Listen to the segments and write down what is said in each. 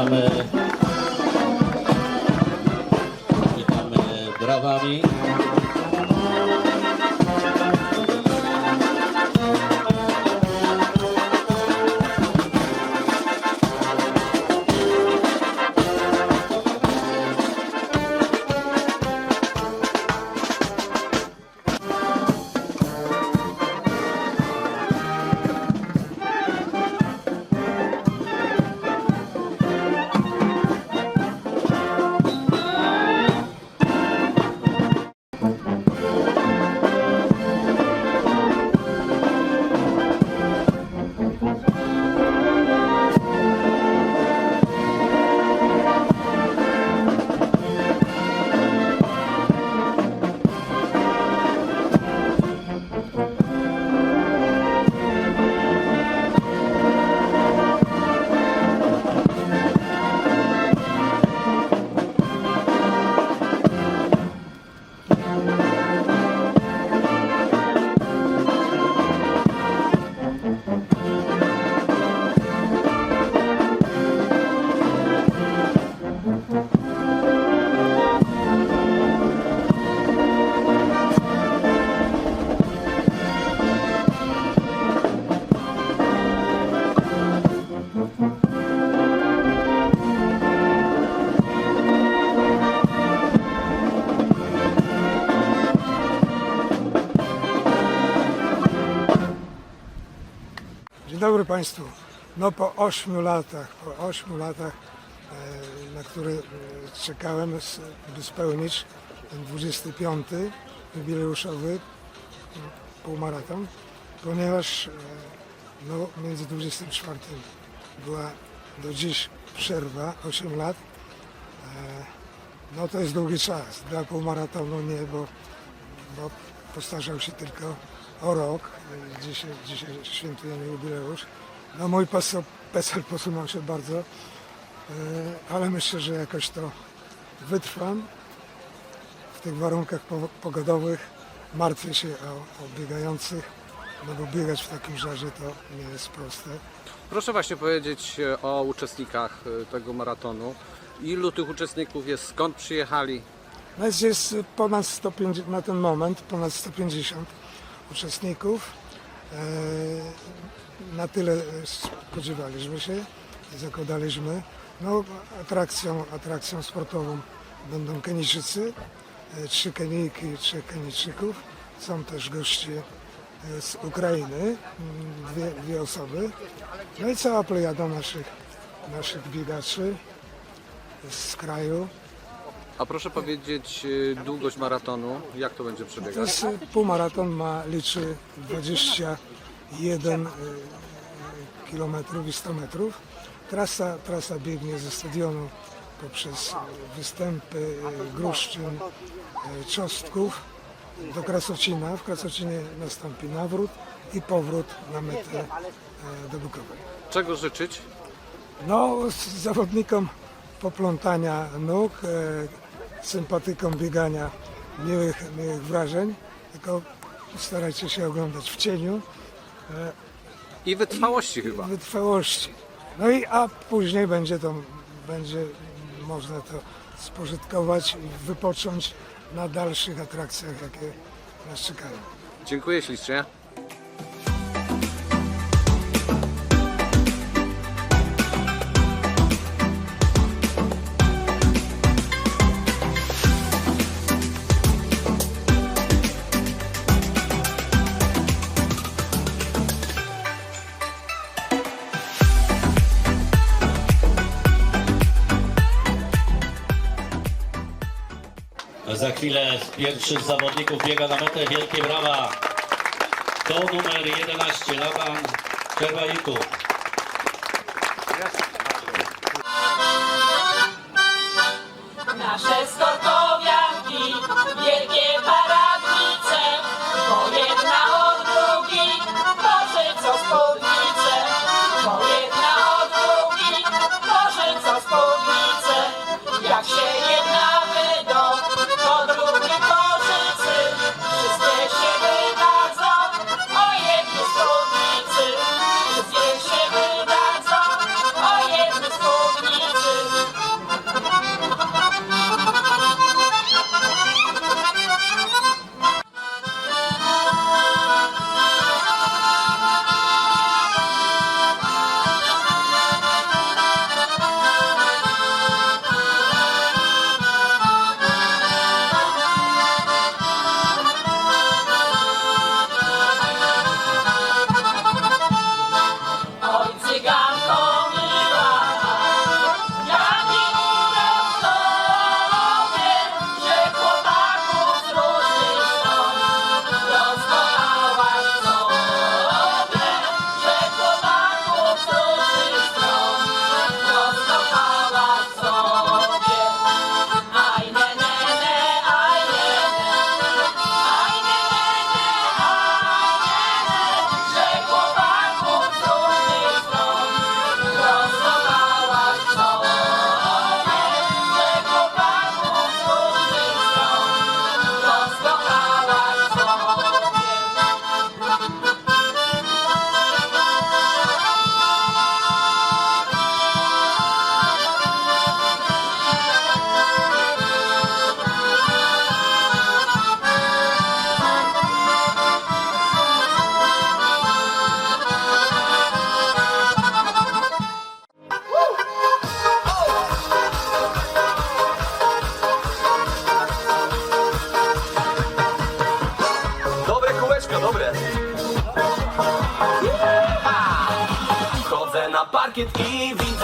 Witamy. Witamy Dobry Państwu. No po ośmiu latach, po ośmiu latach, e, na które e, czekałem, by spełnić ten 25. jubileuszowy m, półmaraton, ponieważ e, no, między 24 była do dziś przerwa, 8 lat. E, No to jest długi czas. Dla półmaratonu nie, bo, bo postarzał się tylko o rok. Dzisiaj, dzisiaj świętujemy jubileusz. No mój PESEL, PESEL posunął się bardzo, e, ale myślę, że jakoś to wytrwam w tych warunkach po- pogodowych. Martwię się o, o biegających, no bo biegać w takim żarze to nie jest proste. Proszę właśnie powiedzieć e, o uczestnikach e, tego maratonu. Ilu tych uczestników jest, skąd przyjechali? No jest, ponad 150, na ten moment ponad 150 uczestników. E, na tyle spodziewaliśmy się, zakładaliśmy. No, atrakcją, atrakcją sportową będą Kenijczycy, e, trzy Kenijki i trzech Kenijczyków. Są też goście e, z Ukrainy, dwie, dwie osoby. No i cała plejada naszych, naszych biegaczy z kraju. A proszę powiedzieć e, długość maratonu, jak to będzie To przebiegać? jest y, półmaraton ma liczy 21 km i 100 metrów. Trasa, trasa biegnie ze stadionu poprzez y, występy y, Gruszczyn, y, Czostków do Krasocina. W Krasocinie nastąpi nawrót i powrót na metę y, do Bukowej. Czego życzyć? No, zawodnikom poplątania nóg, e, sympatykom biegania, miłych, miłych wrażeń, tylko starajcie się oglądać w cieniu, I wytrwałości chyba. wytrwałości. No i a później będzie to, będzie można to spożytkować i wypocząć na dalszych atrakcjach, jakie nas czekają. Dziękuję ślicznie. Za chwilę pierwszy z zawodników biega na metę. Wielkie brawa. To numer 11, Laban Czerwajników. Na parkiet i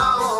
sabor.